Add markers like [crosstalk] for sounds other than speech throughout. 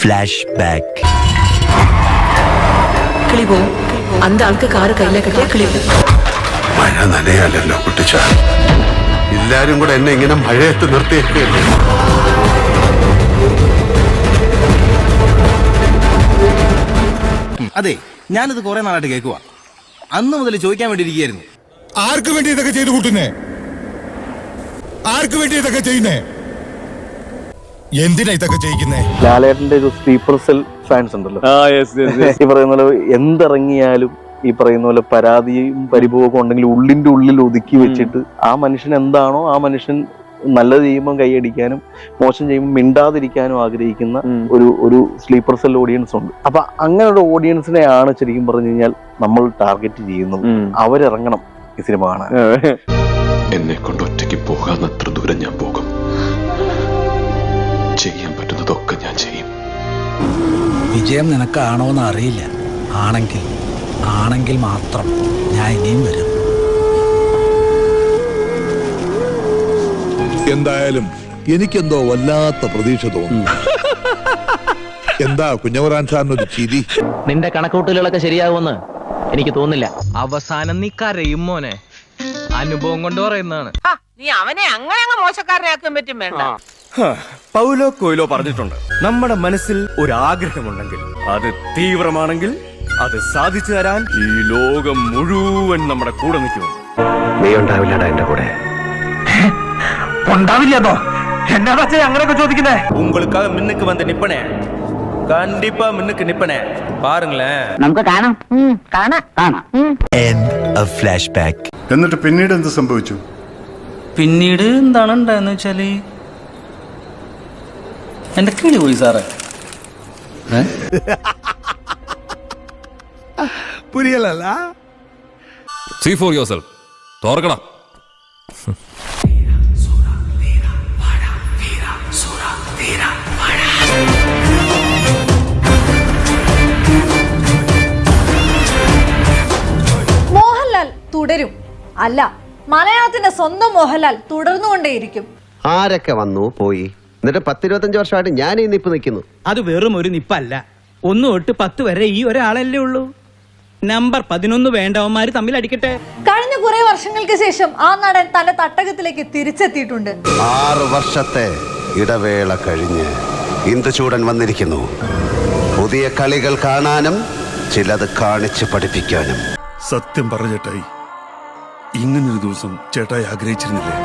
Flashback മഴ നനയാലല്ലോ കുട്ടിച്ച. എല്ലാരും കൂടെ എന്നെ ഇങ്ങനെ മഴയത്ത് നിർത്തിയേക്കല്ലേ അതെ ഞാനിത് കുറെ നാളായിട്ട് കേൾക്കുക അന്ന് മുതൽ ചോദിക്കാൻ വേണ്ടി ഇരിക്കുകയായിരുന്നു ആർക്ക് വേണ്ടി ഇതൊക്കെ ചെയ്തു കൂട്ടുന്നേ? ആർക്ക് വേണ്ടി ഇതൊക്കെ ചെയ്യുന്നേ? എന്തിനാ ഇതൊക്കെ ചെയ്യിക്കുന്നേ? ലാലേട്ടന്റെ ഒരു സ്ലീപ്പർ സെൽ ഫാൻസ് ഉണ്ടല്ലോ. ഈ പറയുന്ന പോലെ എന്തിറങ്ങിയാലും ഈ പറയുന്ന പോലെ പരാതിയും പരിഭവമൊക്കെ ഉണ്ടെങ്കിൽ ഉള്ളിന്റെ ഉള്ളിൽ ഒതുക്കി വെച്ചിട്ട് ആ മനുഷ്യൻ എന്താണോ ആ മനുഷ്യൻ നല്ലത് ചെയ്യുമ്പോൾ കൈയടിക്കാനും മോശം ചെയ്യുമ്പോൾ മിണ്ടാതിരിക്കാനും ആഗ്രഹിക്കുന്ന ഒരു ഒരു സ്ലീപ്പർ സെൽ ഓഡിയൻസ് ഉണ്ട്. അപ്പൊ അങ്ങനെ ഒരു ഓഡിയൻസിനെയാണ് ശരിക്കും പറഞ്ഞു കഴിഞ്ഞാൽ നമ്മൾ ടാർഗറ്റ് ചെയ്യുന്നത്. അവരിറങ്ങണം ഈ സിനിമ കാണാൻ. എന്നെ കൊണ്ട് ഒറ്റയ്ക്ക് പോകാൻ അത്ര ദൂരം ഞാൻ പോകും. വിജയം നിനക്കാണോന്ന് അറിയില്ല. ആണെങ്കിൽ ആണെങ്കിൽ മാത്രം ഞാൻ ഇനിയും വരും. എന്തായാലും എനിക്കെന്തോ വല്ലാത്ത പ്രതീക്ഷ തോന്നുന്നു. [laughs] എന്താ കുഞ്ഞവറാൻ സാറിനൊരു ചിരി? നിന്റെ കണക്കൂട്ടലുകളൊക്കെ ശരിയാവുമെന്ന് എനിക്ക് തോന്നില്ല അവസാനം നീ കരയും മോനെ. അനുഭവം കൊണ്ട് പറയുന്നതാണ്. നീ അവനെ അങ്ങനെ അങ്ങ് മോശക്കാരനാക്കാൻ പറ്റും വേണ്ട. പൗലോ കൊയിലോ പറഞ്ഞിട്ടുണ്ട്. നമ്മുടെ മനസ്സിൽ ഒരു ആഗ്രഹമുണ്ടെങ്കിൽ അത് തീവ്രമാണെങ്കിൽ അത് സാധിച്ചു തരാൻ ഈ ലോകം മുഴുവൻ നമ്മുടെ കൂടെ നിൽക്കും. നീ കൂടെ. [laughs] അങ്ങനെയൊക്കെ മിന്നുക്ക് വന്ന് നിപ്പണേ. കണ്ടിപ്പാ മിന്നുക്ക് നിപ്പണേ. എന്നിട്ട് പിന്നീട് എന്ത് സംഭവിച്ചു? പിന്നീട് എന്താണ് ഉണ്ടായെന്ന് വെച്ചാൽ എന്റെ കിളി പോയി സാറേ? സീ ഫോർ യുവർ സെൽഫ് തോർക്കണം മോഹൻലാൽ തുടരും. അല്ല മലയാളത്തിന്റെ സ്വന്തം മോഹൻലാൽ തുടർന്നുകൊണ്ടേയിരിക്കും. ആരൊക്കെ വന്നു പോയി? എന്നിട്ട് പത്തിരുപത്തഞ്ച് വർഷമായിട്ട് ഞാൻ ഈ നിപ്പ് നിൽക്കുന്നു. അത് വെറും ഒരു നിപ്പല്ല. ഒന്ന് തൊട്ട് പത്ത് വരെ ഈ ഒരാളല്ലേ ഉള്ളൂ. നമ്പർ പതിനൊന്ന് വേണ്ടവന്മാര് തമ്മിൽ അടിക്കട്ടെ. കഴിഞ്ഞ കുറെ വർഷങ്ങൾക്ക് ശേഷം ആ നടൻ തന്റെ തട്ടകത്തിലേക്ക് തിരിച്ചെത്തിയിട്ടുണ്ട്. ആറ് വർഷത്തെ ഇടവേള കഴിഞ്ഞ് ഇന്ദുചൂടൻ വന്നിരിക്കുന്നു. പുതിയ കളികൾ കാണാനും ചിലത് കാണിച്ചു പഠിപ്പിക്കാനും. സത്യം പറഞ്ഞ ചേട്ടായി ഇങ്ങനൊരു ദിവസം ചേട്ടായി ആഗ്രഹിച്ചിരുന്നില്ലേ?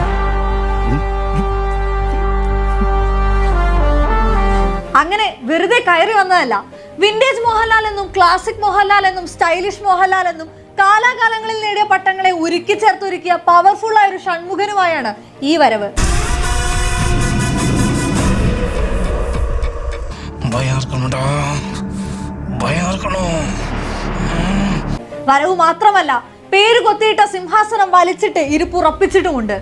അങ്ങനെ വെറുതെ കയറി വന്നതല്ല. വിന്റേജ് മോഹൻലാൽ എന്നും ക്ലാസിക് മോഹൻലാൽ എന്നും സ്റ്റൈലിഷ് മോഹൻലാൽ എന്നും കാലാകാലങ്ങളിൽ നേടിയ പട്ടങ്ങളെ ഉരുക്കി ചേർത്തൊരുക്കിയ പവർഫുൾ ആയ ഒരു ഷൺമുഖനുമായാണ് ഈ വരവ്. വരവ് മാത്രമല്ല പേര് കൊത്തിയിട്ട സിംഹാസനം വലിച്ചിട്ട് ഇരിപ്പുറപ്പിച്ചിട്ടുമുണ്ട്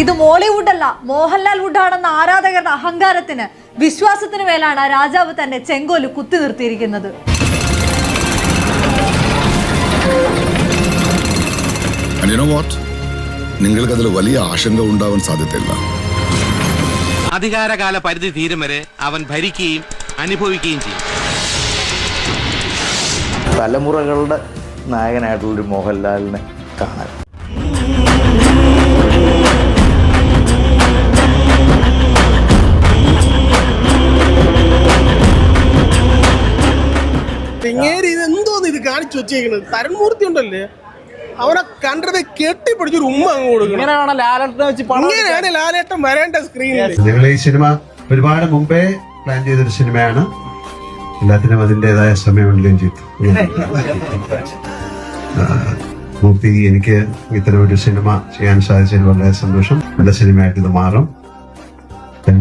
ഇത് മോളിവുഡ് അല്ല മോഹൻലാൽ വുഡാണെന്ന ആരാധകരുടെ അഹങ്കാരത്തിന് വിശ്വാസത്തിന് മേലാണ് രാജാവ് തന്നെ ചെങ്കോൽ കുത്തി നിർത്തിയിരിക്കുന്നത്. നിങ്ങൾക്കതിൽ വലിയ ആശങ്ക ഉണ്ടാവാൻ സാധ്യതയില്ല. അധികാരകാല പരിധി തീരും വരെ അവൻ ഭരിക്കുകയും അനുഭവിക്കുകയും ചെയ്യും. തലമുറകളുടെ നായകനായിട്ടുള്ളൊരു മോഹൻലാലിനെ കാണാൻ. കാണിച്ചു വെച്ചേക്കുന്നത് തരൺമൂർത്തി ഉണ്ടല്ലേ? അവനെ കണ്ടത് കെട്ടിപ്പിടിച്ചൊരു ഉമ്മ അങ്ങ് കൊടുക്കണം. ഇങ്ങനെയാണ് ലാലേട്ടൻ വരേണ്ട സ്ക്രീനിൽ നിങ്ങൾ ഈ സിനിമ ഒരുപാട് മുമ്പേ പ്ലാൻ ചെയ്തൊരു സിനിമയാണ്. എല്ലാത്തിനും അതിന്റെതായ സമയമുണ്ടെങ്കിലും ചെയ്തു ആ, മൂർത്തി എനിക്ക് ഇത്തരം ഒരു സിനിമ ചെയ്യാൻ സാധിച്ചതിൽ വളരെ സന്തോഷം. നല്ല സിനിമയായിട്ട് ഇത് മാറും.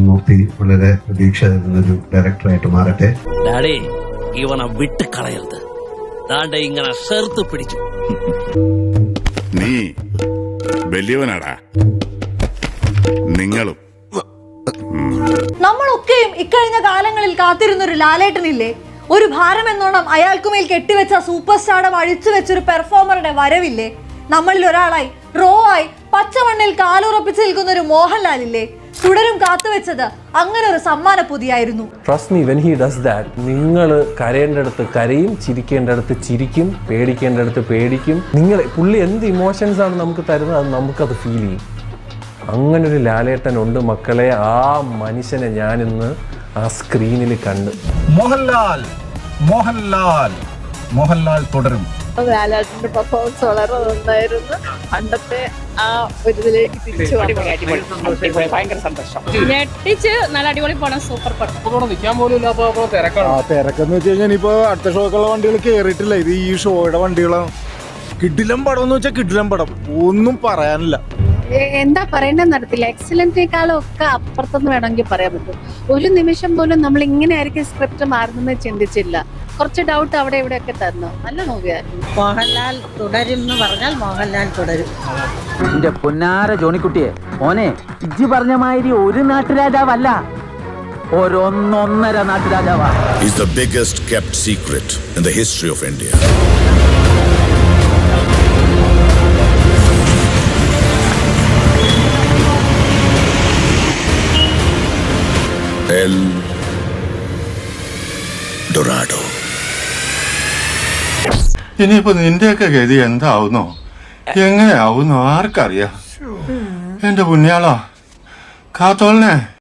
മൂർത്തി വളരെ പ്രതീക്ഷ തരുന്നൊരു ഡയറക്ടറായിട്ട് മാറട്ടെ. ഡാഡി ഇവനെ വിട്ട് കളയരുത് ദാണ്ട ഇങ്ങനെ ഷെർത്ത് പിടിച്ചു. നീ വലിയവനാടാ. നിങ്ങളും. നമ്മളൊക്കെയും ഇക്കഴിഞ്ഞ കാലങ്ങളിൽ കാത്തിരുന്ന ഒരു ലാലേട്ടനില്ലേ? ഒരു ഭാരം എന്നോണം അയാൾക്കുമേൽ കെട്ടിവെച്ച സൂപ്പർ സ്റ്റാർഡം അഴിച്ചു വെച്ചൊരു പെർഫോമറുടെ വരവില്ലേ? നമ്മളിൽ ഒരാളായി റോ ആയി പച്ചമണ്ണിൽ കാലുറപ്പിച്ച് നിൽക്കുന്ന ഒരു മോഹൻലാലില്ലേ? തുടരും കാത്തുവെച്ചത് അങ്ങനെ ഒരു സമ്മാന പൊതിയായിരുന്നു. Trust me when he does that നിങ്ങൾ കരയേണ്ടടുത്ത് കരയും ചിരിക്കേണ്ടടുത്ത് ചിരിക്കും പേടിക്കേണ്ടടുത്ത് പേടിക്കും. നിങ്ങൾ പുള്ളി എന്ത് ഇമോഷൻസ് ആണ് നമുക്ക് തരുന്നത് അത് നമുക്കത് ഫീൽ ചെയ്യും. അങ്ങനെ ഒരു ലാലേട്ടൻ ഉണ്ട് മക്കളെ ആ മനുഷ്യനെ ഞാനിന്ന് ആ സ്ക്രീനിൽ കണ്ട്. മോഹൻലാൽ മോഹൻലാൽ മോഹൻലാൽ തുടരും. ലാലാട്ടിന്റെ പെർഫോമൻസ് വളരെ നന്നായിരുന്നു. പണ്ടത്തെ ആ ഒരു ഇതിലേക്ക് തിരിച്ചു ഭയങ്കര സന്തോഷം. ഞെട്ടിച്ച് നല്ല അടിപൊളി പോണം സൂപ്പർ പടം. തിരക്കെന്ന് വെച്ച് കഴിഞ്ഞാൽ ഇനിയിപ്പോ അടുത്ത ഷോക്കുള്ള വണ്ടികൾ കേറിയിട്ടില്ല. ഇത് ഈ ഷോയുടെ വണ്ടികളാണ്. കിഡിലം പടം എന്ന് വെച്ചാൽ കിഡിലം പടം. ഒന്നും പറയാനില്ല. എന്താ പറയേണ്ടതെന്ന് നടത്തില്ല എക്സലന്റിനേക്കാളും ഒക്കെ അപ്പുറത്തെന്ന് വേണമെങ്കിൽ പറയാൻ പറ്റും. ഒരു നിമിഷം പോലും നമ്മൾ ഇങ്ങനെ ആയിരിക്കും സ്ക്രിപ്റ്റ് മാറുന്നെന്ന് ചിന്തിച്ചില്ല. കുറച്ച് ഡൗട്ട് അവിടെ ഇവിടെ ഒക്കെ തന്നു. നല്ല മൂവിയായിരുന്നു മോഹൻലാൽ തുടരും എന്ന് പറഞ്ഞാൽ മോഹൻലാൽ തുടരും. എന്റെ പൊന്നാര ജോണിക്കുട്ടിയെ ഓനെ ഇജ്ജി പറഞ്ഞ മാതിരി ഒരു നാട്ടുരാജാവല്ല. ഒരൊന്നൊന്നര നാട്ടുരാജാവാ. Is the biggest kept secret in the history of India. El Dorado. ഇനിയിപ്പോ നിന്റെയൊക്കെ ഗതി എന്താവുന്നോ? എങ്ങനെയാവുന്നോ? ആർക്കറിയാം. എന്റെ പുണ്യാളോ കാത്തോളിനെ.